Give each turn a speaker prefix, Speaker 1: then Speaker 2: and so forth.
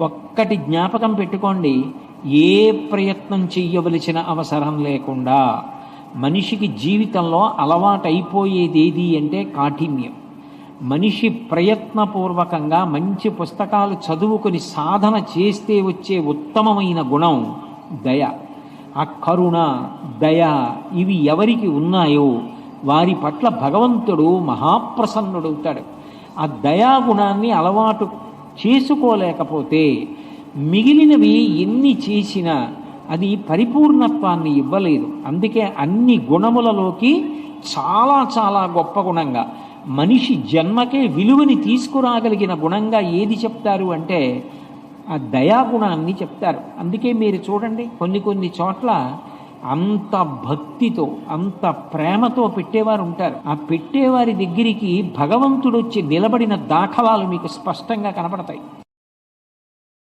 Speaker 1: ఒక్కటి జ్ఞాపకం పెట్టుకోండి ఏ ప్రయత్నం చెయ్యవలసిన అవసరం లేకుండా మనిషికి జీవితంలో అలవాటైపోయేది ఏది అంటే కాఠిన్యం. మనిషి ప్రయత్నపూర్వకంగా మంచి పుస్తకాలు చదువుకొని సాధన చేస్తే వచ్చే ఉత్తమమైన గుణం దయ. ఆ కరుణ దయ ఇవి ఎవరికి ఉన్నాయో వారి పట్ల భగవంతుడు మహాప్రసన్నుడవుతాడు. ఆ దయాగుణాన్ని అలవాటు చేసుకోలేకపోతే మిగిలినవి ఎన్ని చేసినా అది పరిపూర్ణత్వాన్ని ఇవ్వలేదు. అందుకే అన్ని గుణములలోకి చాలా చాలా గొప్ప గుణంగా మనిషి జన్మకే విలువని తీసుకురాగలిగిన గుణంగా ఏది చెప్తారు అంటే ఆ దయాగుణాన్ని చెప్తారు. అందుకే మీరు చూడండి కొన్ని కొన్ని చోట్ల అంత భక్తితో అంత ప్రేమతో పెట్టేవారు ఉంటారు. ఆ పెట్టేవారి దగ్గరికి భగవంతుడు వచ్చి నిలబడిన దాఖలాలు మీకు స్పష్టంగా కనపడతాయి.